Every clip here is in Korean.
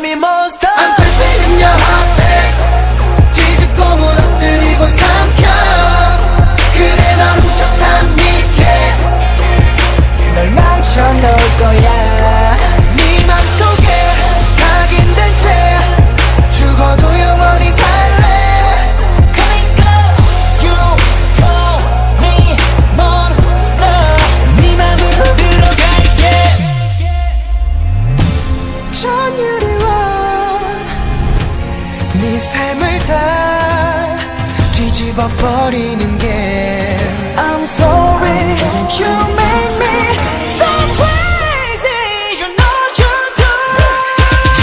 me monster. I'm thirsty in your heart. 뒤집어 버리는 게. I'm sorry you make me so crazy. You know you do.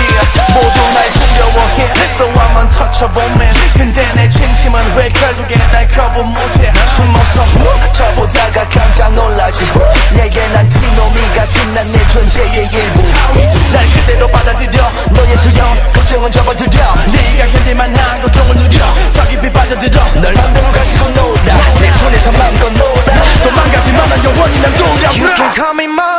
Yeah, 모두 날 두려워해. So I'm untouchable man 근데 내 진심은 왜 결국에 날 거부 못해? 숨어서 후 저보다가 깜짝 놀라지. 후 내게 난 티노미 같은 난 내 존재의 일부. 날 그대로 받아들여. 너의 두려움 걱정은 접어들여 네가 견딜만한 call me monster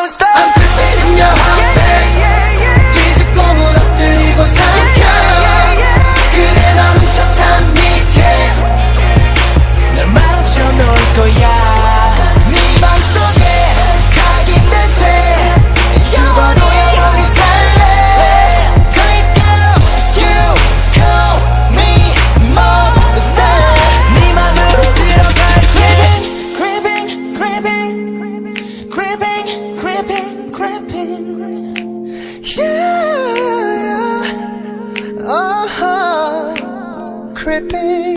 Yeah, Oh, creeping.